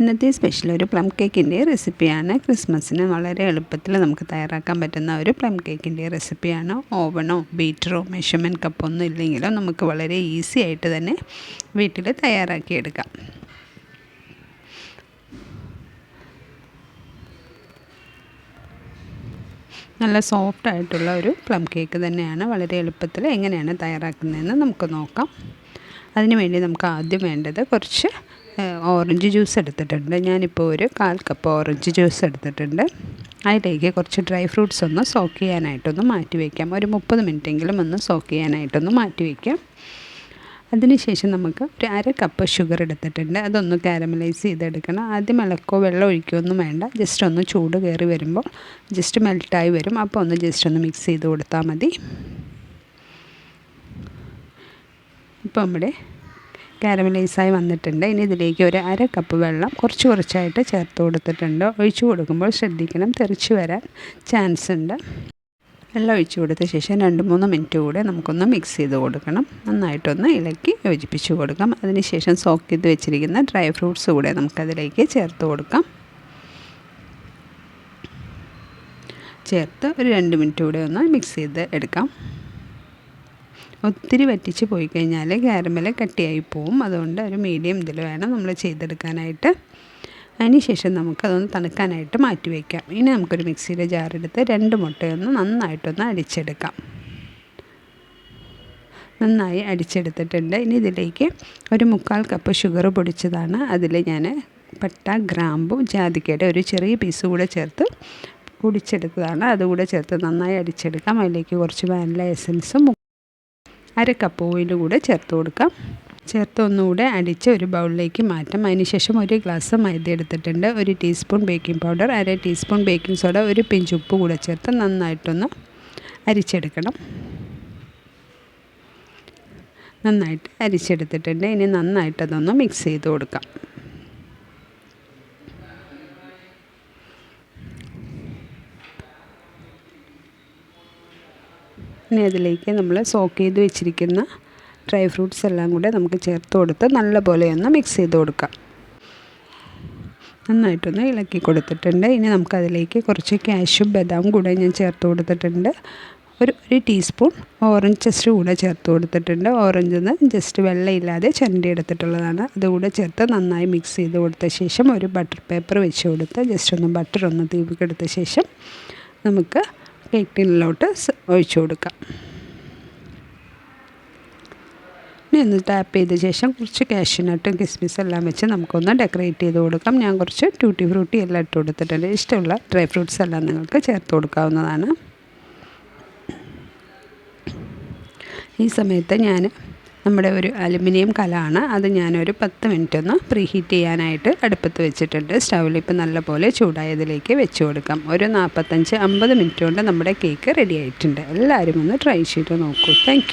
ഇന്നത്തെ സ്പെഷ്യൽ ഒരു പ്ലം കേക്കിന്റെ റെസിപ്പിയാണ് ക്രിസ്മസിന് വളരെ എളുപ്പത്തിൽ നമുക്ക് തയ്യാറാക്കാൻ പറ്റുന്ന ഒരു പ്ലം കേക്കിന്റെ റെസിപ്പിയാണ് ഓവണോ ബീറ്ററോ മെഷർമെന്റ് കപ്പോ ഒന്നും ഇല്ലെങ്കിലും നമുക്ക് വളരെ ഈസി ആയിട്ട് തന്നെ വീട്ടിൽ തയ്യാറാക്കിയെടുക്കാം. നല്ല സോഫ്റ്റ് ആയിട്ടുള്ള ഒരു പ്ലം കേക്ക് തന്നെയാണ്. വളരെ എളുപ്പത്തിൽ എങ്ങനെയാണ് തയ്യാറാക്കുന്നതെന്ന് നമുക്ക് നോക്കാം. അതിനുവേണ്ടി നമുക്ക് ആദ്യം വേണ്ടത് കുറച്ച് ഓറഞ്ച് ജ്യൂസ് എടുത്തിട്ടുണ്ട്. ഞാനിപ്പോൾ ഒരു കാൽ കപ്പ് ഓറഞ്ച് ജ്യൂസ് എടുത്തിട്ടുണ്ട്. അതിലേക്ക് കുറച്ച് ഡ്രൈ ഫ്രൂട്ട്സ് ഒന്ന് സോക്ക് ചെയ്യാനായിട്ടൊന്ന് മാറ്റി വയ്ക്കാം ഒരു മുപ്പത് മിനിറ്റെങ്കിലും ഒന്ന് സോക്ക് ചെയ്യാനായിട്ടൊന്ന് മാറ്റി വയ്ക്കാം അതിനുശേഷം നമുക്ക് ഒരു അര കപ്പ് ഷുഗർ എടുത്തിട്ടുണ്ട്. അതൊന്ന് കാരമലൈസ് ചെയ്തെടുക്കണം. ആദ്യം ഇളക്കോ വെള്ളം ഒഴിക്കോ ഒന്നും വേണ്ട. ജസ്റ്റ് ഒന്ന് ചൂട് കയറി വരുമ്പോൾ ജസ്റ്റ് മെൽട്ടായി വരും. അപ്പോൾ ഒന്ന് ജസ്റ്റ് ഒന്ന് മിക്സ് ചെയ്ത് കൊടുത്താൽ മതി. ഇപ്പം നമ്മുടെ കാരമലൈസായി വന്നിട്ടുണ്ട്. ഇനി ഇതിലേക്ക് ഒരു അര കപ്പ് വെള്ളം കുറച്ച് കുറച്ചായിട്ട് ചേർത്ത് കൊടുത്തിട്ടുണ്ട്. ഒഴിച്ചു കൊടുക്കുമ്പോൾ ശ്രദ്ധിക്കണം തെറിച്ച് വരാൻ ചാൻസ് ഉണ്ട്. വെള്ളം ഒഴിച്ചു കൊടുത്ത ശേഷം രണ്ട് മൂന്ന് മിനിറ്റ് കൂടെ നമുക്കൊന്ന് മിക്സ് ചെയ്ത് കൊടുക്കണം. നന്നായിട്ടൊന്ന് ഇളക്കി യോജിപ്പിച്ച് കൊടുക്കാം. അതിനുശേഷം സോക്ക് ചെയ്ത് വെച്ചിരിക്കുന്ന ഡ്രൈ ഫ്രൂട്ട്സ് കൂടെ നമുക്കതിലേക്ക് ചേർത്ത് കൊടുക്കാം. ചേർത്ത് ഒരു രണ്ട് മിനിറ്റ് കൂടെ ഒന്ന് മിക്സ് ചെയ്ത് എടുക്കാം. ഒത്തിരി വറ്റിച്ച് പോയി കഴിഞ്ഞാൽ ക്യാരമൽ കട്ടിയായി പോവും. അതുകൊണ്ട് ഒരു മീഡിയം ഇതിൽ വേണം നമ്മൾ ചെയ്തെടുക്കാനായിട്ട്. അതിനുശേഷം നമുക്കതൊന്ന് തണുക്കാനായിട്ട് മാറ്റി വയ്ക്കാം ഇനി നമുക്കൊരു മിക്സിയുടെ ജാറെടുത്ത് രണ്ട് മുട്ടയൊന്ന് നന്നായിട്ടൊന്ന് അടിച്ചെടുക്കാം. നന്നായി അടിച്ചെടുത്തിട്ടുണ്ട്. ഇനി ഇതിലേക്ക് ഒരു മുക്കാൽ കപ്പ് ഷുഗർ പൊടിച്ചതാണ്. അതിൽ ഞാൻ പട്ട ഗ്രാമ്പു ജാതിക്കയുടെ ഒരു ചെറിയ പീസ് കൂടെ ചേർത്ത് പൊടിച്ചെടുത്തതാണ്. അതുകൂടെ ചേർത്ത് നന്നായി അടിച്ചെടുക്കാം. അതിലേക്ക് കുറച്ച് വാനില എസൻസും അര കപ്പ് ഓയിൽ കൂടെ ചേർത്ത് കൊടുക്കാം. ചേർത്ത് ഒന്നുകൂടെ അടിച്ച് ഒരു ബൗളിലേക്ക് മാറ്റാം. അതിനുശേഷം ഒരു ഗ്ലാസ് മൈദ എടുത്തിട്ടുണ്ട്. ഒരു ടീസ്പൂൺ ബേക്കിംഗ് പൗഡർ അര ടീസ്പൂൺ ബേക്കിംഗ് സോഡ ഒരു പിഞ്ച് ഉപ്പ് കൂടെ ചേർത്ത് നന്നായിട്ടൊന്ന് അരിച്ചെടുക്കണം. നന്നായിട്ട് അരിച്ചെടുത്തിട്ടുണ്ട്. ഇനി നന്നായിട്ട് അതൊന്ന് മിക്സ് ചെയ്ത് കൊടുക്കാം. ഇനി അതിലേക്ക് നമ്മൾ സോക്ക് ചെയ്ത് വെച്ചിരിക്കുന്ന ഡ്രൈ ഫ്രൂട്ട്സ് എല്ലാം കൂടെ നമുക്ക് ചേർത്ത് കൊടുത്ത് നല്ലപോലെ ഒന്ന് മിക്സ് ചെയ്ത് കൊടുക്കാം. നന്നായിട്ടൊന്ന് ഇളക്കി കൊടുത്തിട്ടുണ്ട്. ഇനി നമുക്കതിലേക്ക് കുറച്ച് കാഷ്യും ബദാം കൂടെ ഞാൻ ചേർത്ത് കൊടുത്തിട്ടുണ്ട്. ഒരു ഒരു ടീസ്പൂൺ ഓറഞ്ച് ജസ്റ്റ് കൂടെ ചേർത്ത് കൊടുത്തിട്ടുണ്ട്. ഓറഞ്ച് ഒന്ന് ജസ്റ്റ് വെള്ളമില്ലാതെ ചരണ്ടി എടുത്തിട്ടുള്ളതാണ്. അതുകൂടെ ചേർത്ത് നന്നായി മിക്സ് ചെയ്ത് കൊടുത്ത ശേഷം ഒരു ബട്ടർ പേപ്പർ വെച്ച് കൊടുത്ത് ജസ്റ്റ് ഒന്ന് ബട്ടർ ഒന്ന് തീവിക്കെടുത്ത ശേഷം നമുക്ക് കേക്ക് ടിന്നിലോട്ട് ഒഴിച്ചു കൊടുക്കാം. ഇനി ഒന്ന് ടാപ്പ് ചെയ്ത ശേഷം കുറച്ച് കാഷ്യൂനട്ടും കിസ്മിസ് എല്ലാം വെച്ച് നമുക്കൊന്ന് ഡെക്കറേറ്റ് ചെയ്ത് കൊടുക്കാം. ഞാൻ കുറച്ച് ട്യൂട്ടി ഫ്രൂട്ടി എല്ലാം ഇട്ട് കൊടുത്തിട്ടുണ്ട്. ഇഷ്ടമുള്ള ഡ്രൈ ഫ്രൂട്ട്സ് എല്ലാം നിങ്ങൾക്ക് ചേർത്ത് കൊടുക്കാവുന്നതാണ്. ഈ സമയത്ത് ഞാൻ നമ്മുടെ ഒരു അലുമിനിയം കലാണ്. അത് ഞാനൊരു പത്ത് മിനിറ്റ് ഒന്ന് പ്രീ ഹീറ്റ് ചെയ്യാനായിട്ട് അടുപ്പത്ത് വെച്ചിട്ടുണ്ട്. സ്റ്റൗവിൽ ഇപ്പോൾ നല്ലപോലെ ചൂടായതിലേക്ക് വെച്ച് കൊടുക്കാം. ഒരു നാൽപ്പത്തഞ്ച് അമ്പത് മിനിറ്റ് കൊണ്ട് നമ്മുടെ കേക്ക് റെഡി ആയിട്ടുണ്ട്. എല്ലാവരും ഒന്ന് ട്രൈ ചെയ്ത് നോക്കൂ. താങ്ക്